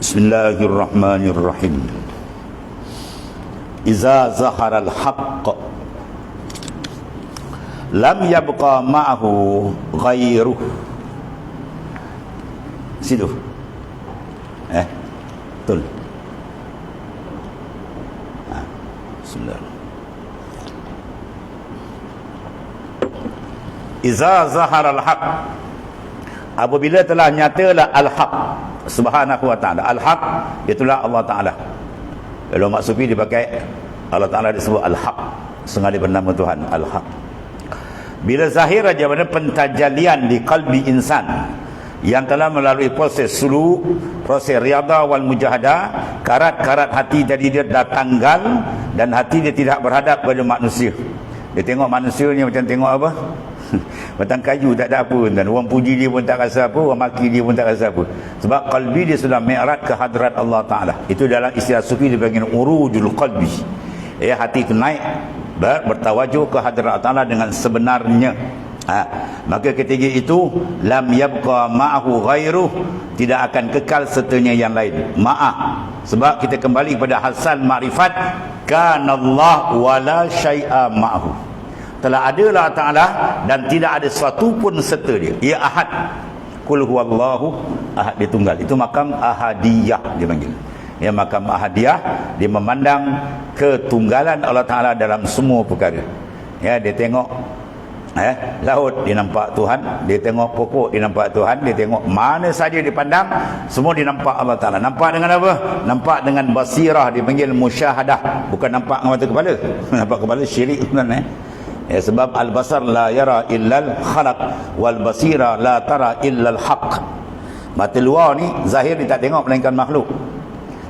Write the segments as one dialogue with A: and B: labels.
A: بسم الله الرحمن الرحيم إذا ظهر الحق لم يبقى معه غيره situ eh betul ha, bismillah Iza zahar al-haq Apabila telah nyatalah al-haq Subhanahu wa ta'ala Al-haq itulah Allah ta'ala Kalau mak sufi dipakai Allah ta'ala disebut al-haq Sengaja bernama Tuhan al-haq Bila zahir aja pada pentajalian di kalbi insan yang telah melalui proses sulu, proses riyadha wal mujahadah, karat-karat hati tadi dia dah tanggal dan hati dia tidak berhadap kepada manusia. Dia tengok manusia ni macam tengok apa? Batang kayu tak ada apa dan orang puji dia pun tak rasa apa, orang maki dia pun tak rasa apa. Sebab kalbi dia sudah mi'raj ke hadrat Allah Taala. Itu dalam istilah sufi dipanggil urujul qalbi. Ya hati itu naik ber, bertawajuh ke hadrat Taala dengan sebenarnya. Ha, maka ketika itu lam yabqa ma'ahu ghairuh tidak akan kekal sertanya yang lain. Ma'ah. Sebab kita kembali kepada hasan ma'rifat kanallah wala syai'a ma'ahu. Telah ada Allah Ta'ala dan tidak ada sesuatu pun serta dia. Ia ahad. Kul huwallahu ahad dia tunggal. Itu makam ahadiyah dia panggil. Ya makam ahadiyah dia memandang ketunggalan Allah Ta'ala dalam semua perkara. Ya dia tengok eh, laut dia nampak Tuhan dia tengok pokok dia nampak Tuhan dia tengok mana saja dipandang semua dia nampak Allah Ta'ala nampak dengan apa? nampak dengan basirah dipanggil musyahadah bukan nampak dengan mata kepala nampak kepala syirik eh? Ya, sebab al-basar la yara illal khalaq wal basira la tara illal haq mata luar ni zahir dia tak tengok melainkan makhluk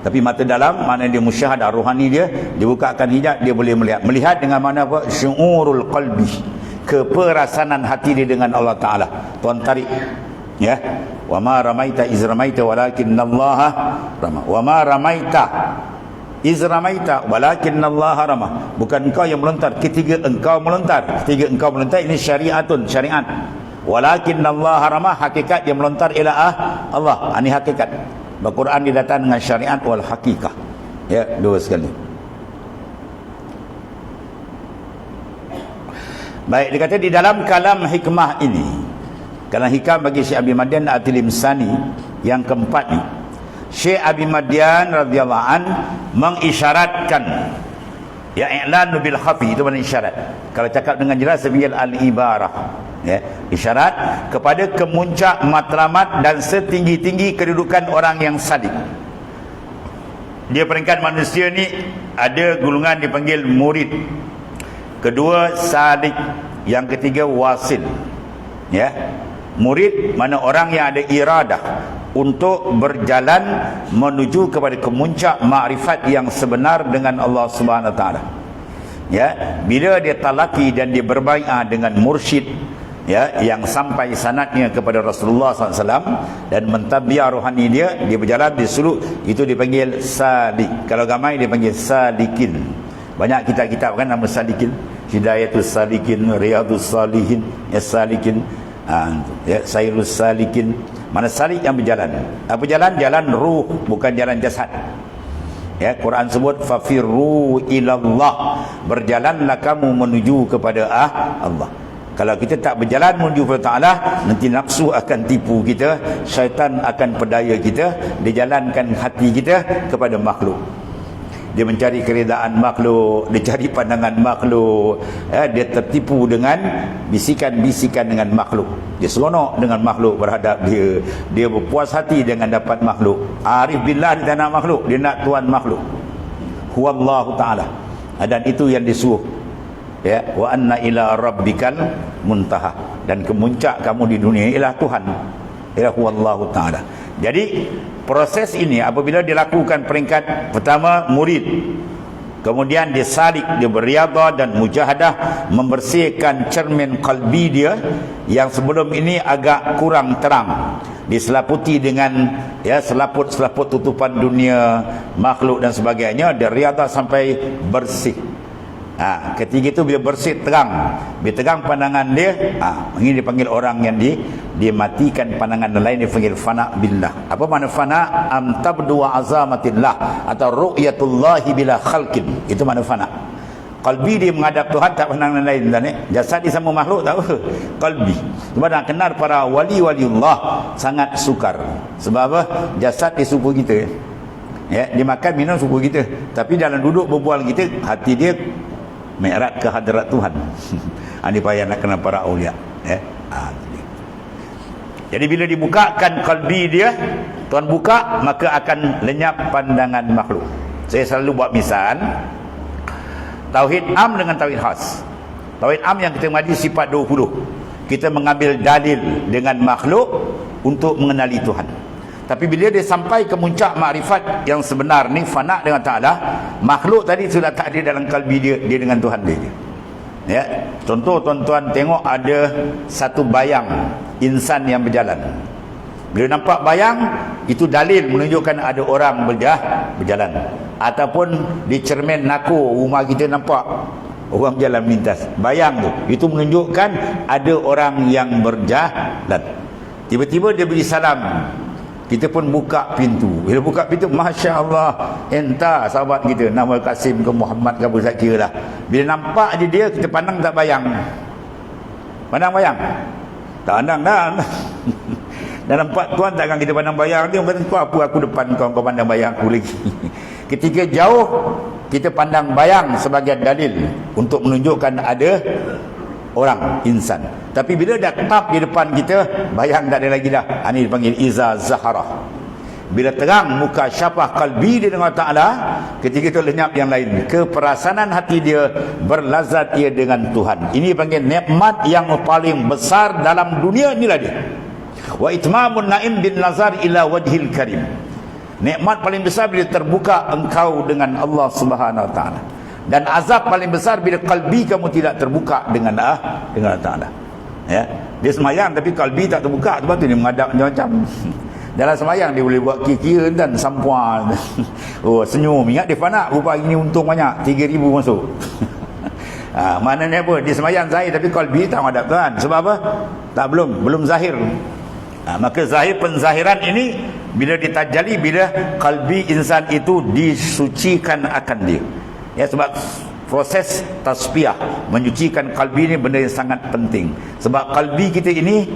A: tapi mata dalam mana dia musyahadah rohani dia dibukakan hijab dia boleh melihat melihat dengan mana apa syuurul qalbi keperasanan hati dia dengan Allah Taala. Tuan tarik ya. Wa ma ramaita iz ramaita walakinallaha rama. Wa ma ramaita iz ramaita walakinallaha rama. Bukan engkau yang melontar ketika engkau melontar. Ketika engkau melontar ini syariatun, syariat. Walakinallaha rama hakikat yang melontar ialah ah, Allah. Ini hakikat. Al-Quran didatang dengan syariat wal hakikah. Ya, dua sekali. Baik, dia kata di dalam kalam hikmah ini. Kalam hikmah bagi Syekh Abi Madian Atilim Sani yang keempat ni. Syekh Abi Madian radhiyallahu an mengisyaratkan ya i'lan bil khafi itu mana isyarat. Kalau cakap dengan jelas sebagai al-ibarah. Ya, isyarat kepada kemuncak matlamat dan setinggi-tinggi kedudukan orang yang sadik. Dia peringkat manusia ni ada gulungan dipanggil murid kedua salik yang ketiga wasil ya murid mana orang yang ada iradah untuk berjalan menuju kepada kemuncak makrifat yang sebenar dengan Allah Subhanahu taala ya bila dia talaki dan dia berbaiat dengan mursyid ya yang sampai sanatnya kepada Rasulullah SAW dan mentabiah rohani dia dia berjalan di suluk itu dipanggil salik kalau gamai dipanggil salikin banyak kitab-kitab kan nama salikin. Hidayatul salikin, riyadus salihin, ya salikin, ha, ya sayrus salikin. Mana salik yang berjalan? Apa jalan? Jalan ruh, bukan jalan jasad. Ya, Quran sebut fafirru ilallah. Berjalanlah kamu menuju kepada ah, Allah. Kalau kita tak berjalan menuju kepada Ta'ala, nanti nafsu akan tipu kita, syaitan akan pedaya kita, dijalankan hati kita kepada makhluk dia mencari keredaan makhluk dia cari pandangan makhluk. Eh, dia tertipu dengan bisikan-bisikan dengan makhluk. Dia seronok dengan makhluk berhadap dia. Dia berpuas hati dengan dapat makhluk. Arif billah dia nak makhluk. Dia nak tuan makhluk. Huwallahu ta'ala. Ah, dan itu yang disuruh. Ya wa anna ila rabbikal muntaha. Dan kemuncak kamu di dunia ialah Tuhan. Ialah huwallahu ta'ala jadi proses ini apabila dilakukan peringkat pertama murid. Kemudian dia salik dia beriadah dan mujahadah membersihkan cermin kalbi dia yang sebelum ini agak kurang terang. Diselaputi dengan ya selaput-selaput tutupan dunia makhluk dan sebagainya. Dia riadah sampai bersih Ha, ketiga itu bila bersih terang. Bila terang pandangan dia, ha, ini dipanggil orang yang di, dia matikan pandangan lain dipanggil fana billah. Apa makna fana? Am tabdu azamatillah atau ru'yatullahi bila khalqin. Itu makna fana. Kalbi dia menghadap Tuhan tak pandang lain dan jasad dia sama makhluk tahu kalbi sebab nak kenal para wali-wali Allah sangat sukar sebab apa jasad dia suku kita ya dia makan minum suku kita tapi dalam duduk berbual kita hati dia mi'raj ke hadirat Tuhan. Ini payah nak kenal para awliya. Ya. Ha, jadi bila dibukakan kalbi dia, Tuhan buka, maka akan lenyap pandangan makhluk. Saya selalu buat misal, Tauhid Am dengan Tauhid Khas. Tauhid Am yang kita mengaji sifat 20. Kita mengambil dalil dengan makhluk untuk mengenali Tuhan. Tapi bila dia sampai ke muncak makrifat yang sebenar ni fana dengan Taala, makhluk tadi sudah tak ada dalam kalbi dia dia dengan Tuhan dia. Ya. Contoh tuan-tuan tengok ada satu bayang insan yang berjalan. Bila nampak bayang, itu dalil menunjukkan ada orang berjah, berjalan. Ataupun di cermin nako rumah kita nampak orang berjalan melintas. Bayang tu, itu menunjukkan ada orang yang berjalan. Tiba-tiba dia beri salam kita pun buka pintu. Bila buka pintu Masya Allah entah sahabat kita nama Kasim ke Muhammad ke Abu Zakir lah. Bila nampak je dia kita pandang tak bayang. Pandang bayang? Tak pandang dah. Dan nampak tuan takkan kita pandang bayang dia? Kata kau apa aku depan kau? Kau pandang bayang aku lagi. Ketika jauh kita pandang bayang sebagai dalil untuk menunjukkan ada orang insan tapi bila dah tetap di depan kita bayang tak ada lagi dah. Ini dipanggil iza zahara bila terang muka syafah kalbi dia dengan ta'ala ketika itu lenyap yang lain keperasanan hati dia berlazat ia dengan Tuhan. Ini dipanggil nikmat yang paling besar dalam dunia inilah dia wa itmamun naim bin nazar ila wajhil karim. Nikmat paling besar bila terbuka engkau dengan Allah subhanahu wa ta'ala. Dan azab paling besar bila kalbi kamu tidak terbuka dengan ah dengan Taala ya. Dia semayang tapi kalbi tak terbuka sebab tu dia menghadap macam-macam dalam semayang dia boleh buat kira dan sampuan oh senyum. Ingat dia fana rupa ini untung banyak 3000 masuk. Ha, maknanya apa? Dia semayang zahir tapi kalbi tak menghadap Tuhan. Sebab apa? Tak belum. Belum zahir. Ha, maka zahir penzahiran ini bila ditajali bila kalbi insan itu disucikan akan dia. Ya sebab proses tasbih menyucikan kalbi ini benda yang sangat penting. Sebab kalbi kita ini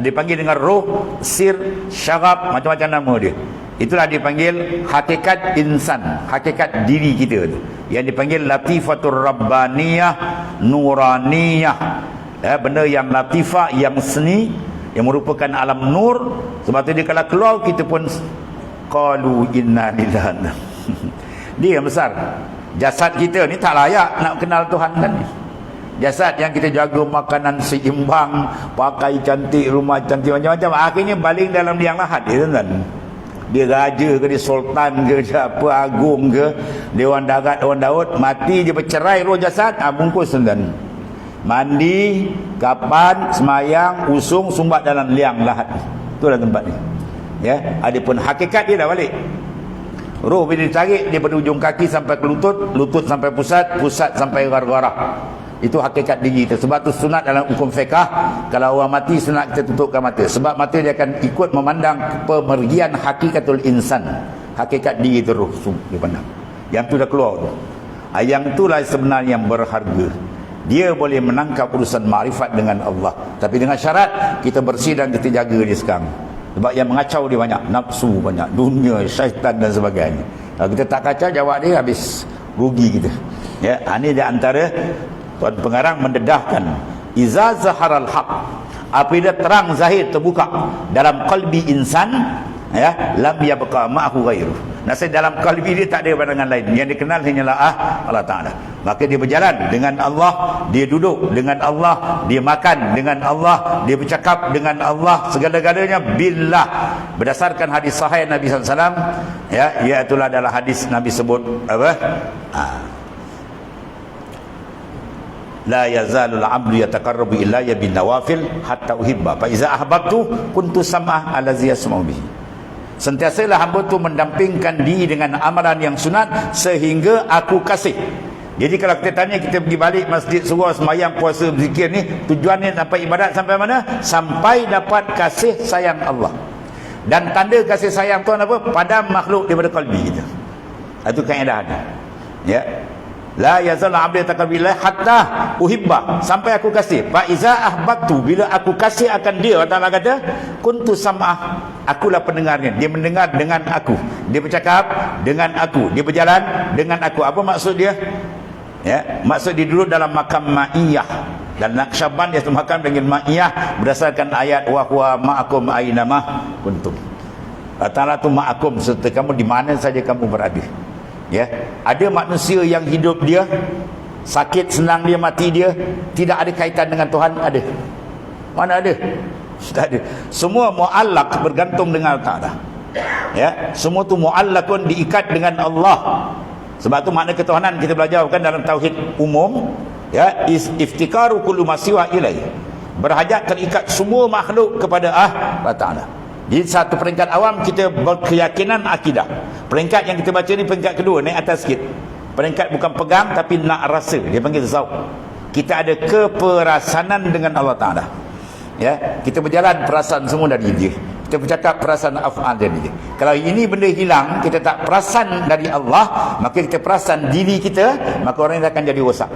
A: dipanggil dengan roh sir syarab macam-macam nama dia. Itulah dipanggil hakikat insan hakikat diri kita tu. Yang dipanggil latifatur rabbaniyah nuraniyah. Ya, benda yang latifah yang seni yang merupakan alam nur. Sebab tu dia kalau keluar kita pun qalu inna lillahi dia yang besar jasad kita ni tak layak nak kenal Tuhan kan jasad yang kita jaga makanan seimbang pakai cantik rumah cantik macam-macam. Akhirnya baling dalam liang lahat dia kan dia raja ke dia sultan ke dia apa agung ke dewan darat dewan daud mati dia bercerai roh jasad ah bungkus dan mandi kapan semayang usung sumbat dalam liang lahat. Itulah tempat ni ya adapun hakikat dia dah balik Roh bila ditarik dia pada ujung kaki sampai ke lutut, lutut sampai pusat, pusat sampai garah-garah. Itu hakikat diri kita. Sebab tu sunat dalam hukum fiqah, kalau orang mati sunat kita tutupkan mata. Sebab mata dia akan ikut memandang pemergian hakikatul insan. Hakikat diri itu roh dia pandang. Yang tu dah keluar tu. Ah, yang itulah sebenarnya yang berharga. Dia boleh menangkap urusan marifat dengan Allah. Tapi dengan syarat kita bersih dan kita jaga dia sekarang sebab yang mengacau dia banyak. Nafsu banyak. Dunia syaitan dan sebagainya. Kalau kita tak kacau jawab dia habis. Rugi kita. Ya ini di antara tuan pengarang mendedahkan. Iza zaharal haq. Apabila terang zahir terbuka dalam kalbi insan ya lam yabqa ma'hu ghairu. Nasi dalam kalbi dia tak ada pandangan lain. Yang dikenal hanyalah ah Allah taala. Maka dia berjalan dengan Allah dia duduk dengan Allah dia makan dengan Allah dia bercakap dengan Allah segala-galanya billah. Berdasarkan hadis sahih Nabi SAW ya iaitu adalah hadis Nabi sebut apa? Ha. la yazalul abdu yataqarrabu ilayya bin nawafil hatta uhibba. Fa iza ahbabtu kuntu sam'ah allazi yasma'u bihi Sentiasalah hamba tu mendampingkan diri dengan amalan yang sunat sehingga aku kasih Jadi kalau kita tanya kita pergi balik masjid surau semayang puasa berzikir ni tujuannya sampai ibadat sampai mana? Sampai dapat kasih sayang Allah. Dan tanda kasih sayang Tuhan apa? Pada makhluk daripada kalbi kita. Itu kaedah dia. Ya. La yazal 'abdi taqabbillah hatta uhibba sampai aku kasih. Fa iza ahbatu bila aku kasih akan dia Allah kata kuntu sam'ah akulah pendengarnya. Dia mendengar dengan aku. Dia bercakap dengan aku. Dia berjalan dengan aku. Apa maksud dia? Ya, maksud dia dulu dalam makam ma'iyah dan Naqsyaband dia makam dengan ma'iyah berdasarkan ayat wa huwa ma'akum aina ma kuntum. Allah tu ma'akum serta kamu di mana saja kamu berada ya. Ada manusia yang hidup dia sakit senang dia mati dia tidak ada kaitan dengan Tuhan? Ada. Mana ada? Tak ada. Semua muallak bergantung dengan Allah ya. Semua tu muallakun diikat dengan Allah. Sebab tu makna ketuhanan kita belajar kan dalam tauhid umum. Ya. Iftikaru kullu masiwa ilai berhajat terikat semua makhluk kepada ah Allah Taala. Di satu peringkat awam kita berkeyakinan akidah. Peringkat yang kita baca ni peringkat kedua naik atas sikit. Peringkat bukan pegang tapi nak rasa. Dia panggil zauk. Kita ada keperasanan dengan Allah Taala. Ya, kita berjalan perasaan semua dari dia. Kita bercakap perasaan af'al dari dia. Kalau ini benda hilang, kita tak perasan dari Allah, maka kita perasan diri kita, maka orang ini akan jadi rosak.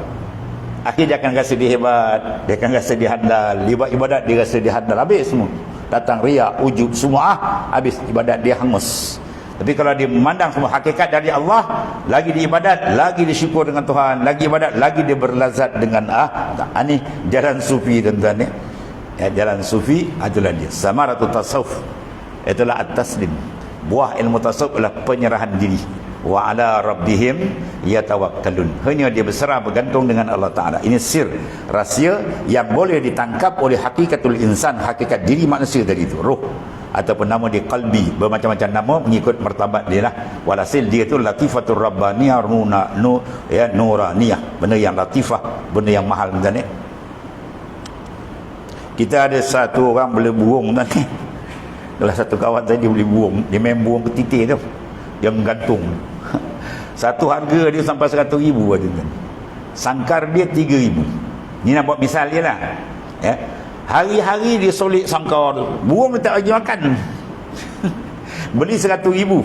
A: Akhirnya dia akan rasa dia hebat, dia akan rasa dia handal, dia buat ibadat dia rasa dia handal habis semua datang riak, ujub semua ah, habis ibadat dia hangus tapi kalau dia memandang semua hakikat dari Allah lagi diibadat, lagi disyukur dengan Tuhan lagi ibadat, lagi dia berlazat dengan ah ini jalan sufi tuan-tuan ya. ya jalan sufi adalah dia. Samaratu tasawuf. Itulah at-taslim. Buah ilmu tasawuf adalah penyerahan diri. Wa ala rabbihim yatawakkalun. Hanya dia berserah bergantung dengan Allah taala. Ini sir rahsia yang boleh ditangkap oleh hakikatul insan hakikat diri manusia tadi itu roh ataupun nama dia qalbi. Bermacam-macam nama mengikut martabat dia lah. Walhasil dia tu latifatul rabbaniyah nuna nu ya nuraniyah. Benda yang latifah benda yang mahal tuan kita ada satu orang boleh buung tadi Kalau satu kawan saya dia boleh buung dia main buung ke titik tu. Yang gantung. Satu harga dia sampai seratus ribu sangkar dia tiga ribu. Ni nak buat misal je lah ya. Hari-hari dia solid sangkar buang dia tak bagi makan. Beli seratus ribu.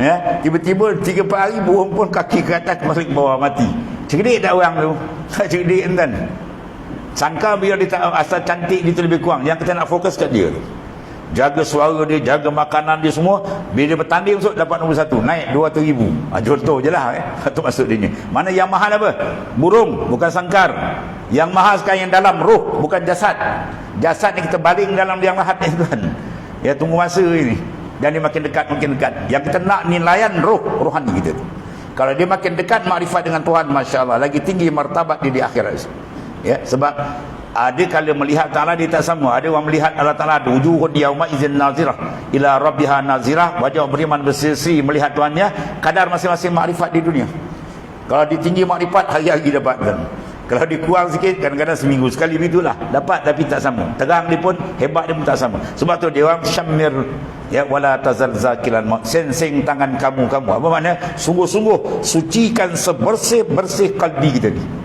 A: Ya. tiba-tiba tiga empat hari buang pun kaki ke atas ke bawah mati. Cerdik tak orang tu? Tak cerdik kan sangkar biar dia tak asal cantik dia tu lebih kurang. Yang kita nak fokus kat dia tu jaga suara dia, jaga makanan dia semua. Bila bertanding masuk dapat nombor satu. Naik 200 ribu. Ha, contoh je lah eh. itu maksud dia mana yang mahal apa? burung bukan sangkar. Yang mahal sekarang yang dalam roh bukan jasad. Jasad ni kita baling dalam yang lahat ni tuan. Ya tunggu masa ini dan dia makin dekat makin dekat. Yang kita nak ni layan roh rohani kita. Tu kalau dia makin dekat makrifat dengan Tuhan Masya Allah. Lagi tinggi martabat dia di akhirat. Ya sebab ada kala melihat Ta'ala dia tak sama. Ada orang melihat Allah Ta'ala ada wujuhun yauma izin nazirah. Ila rabbiha nazirah. Wajah beriman bersisi melihat Tuhannya. Kadar masing-masing makrifat di dunia. Kalau dia tinggi makrifat hari-hari dapat kan? Kalau dia kurang sikit kadang-kadang seminggu sekali begitulah. Dapat tapi tak sama. Terang dia pun hebat dia pun tak sama. Sebab tu dia orang syamir ya wala tazal zakilan. Sensing tangan kamu kamu apa makna sungguh-sungguh sucikan sebersih-bersih kalbi kita ni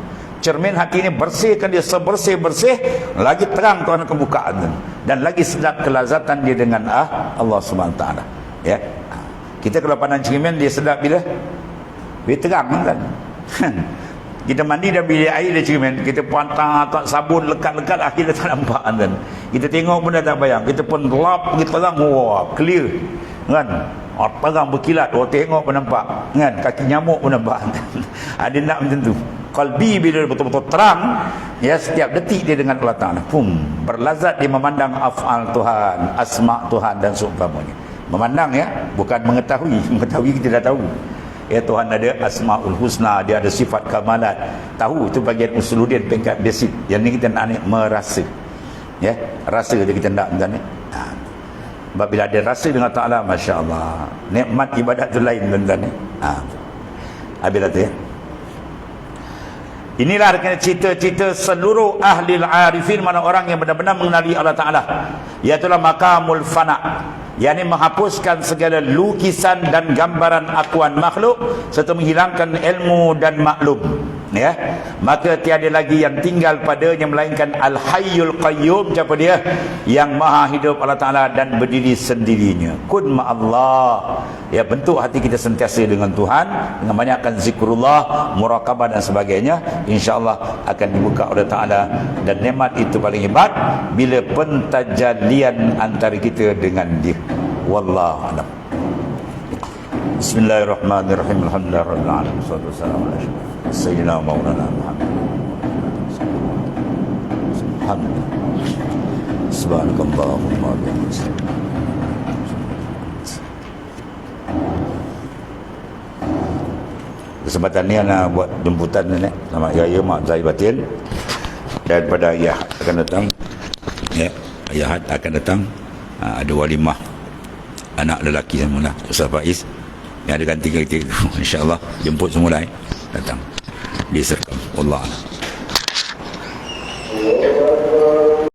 A: cermin hati ini bersihkan dia sebersih-bersih lagi terang Tuhan kebukaan dan lagi sedap kelazatan dia dengan ah, Allah SWT ya. Kita kalau pandang cermin dia sedap bila? Dia terang kan? Kita mandi dah bilik air dia cermin kita pantang tak sabun lekat-lekat akhirnya tak nampak kan? Kita tengok pun dah tak bayang. Kita pun gelap kita terang wah clear kan? Oh, terang berkilat oh tengok pun nampak kan? Kaki nyamuk pun nampak ada nak macam tu kalbi bila betul-betul terang ya setiap detik dia dengan Allah Ta'ala. Pum berlazat dia memandang af'al Tuhan asma' Tuhan dan seumpamanya. Memandang ya bukan mengetahui. Mengetahui kita dah tahu. Ya Tuhan ada asma'ul husna dia ada sifat kamalat. Tahu itu bagian usuluddin peringkat basic. Yang ni kita nak merasa. Ya rasa dia kita nak kan ha. sebab bila ada rasa dengan Ta'ala Masya Allah nikmat ibadat tu lain tuan-tuan ha. habis tu ya Inilah kena cerita-cerita seluruh ahli arifin mana orang yang benar-benar mengenali Allah Ta'ala. Iaitulah makamul fana. Ini menghapuskan segala lukisan dan gambaran akuan makhluk serta menghilangkan ilmu dan maklum. Ya maka tiada lagi yang tinggal padanya melainkan al-hayyul qayyum. Siapa dia? Yang maha hidup Allah Taala dan berdiri sendirinya. Kun ma Allah ya bentuk hati kita sentiasa dengan Tuhan dengan banyakkan zikrullah muraqabah dan sebagainya insyaallah akan dibuka oleh Taala. Dan nikmat itu paling hebat bila pentajalian antara kita dengan dia. Wallahu alam. Bismillahirrahmanirrahim. Alhamdulillahirabbil alamin. Wassalatu wassalamu ala sayyidina Maulana Muhammad. Subhanakallahumma wa bihamdika. Kesempatan ni nak buat jemputan ni sama Yaya Mak Zahid Batin dan pada ayah akan datang ya ayah akan datang ha, ada walimah anak lelaki semula Ustaz Faiz yang ada ganti kita insyaAllah jemput semula eh. datang di serkam Allah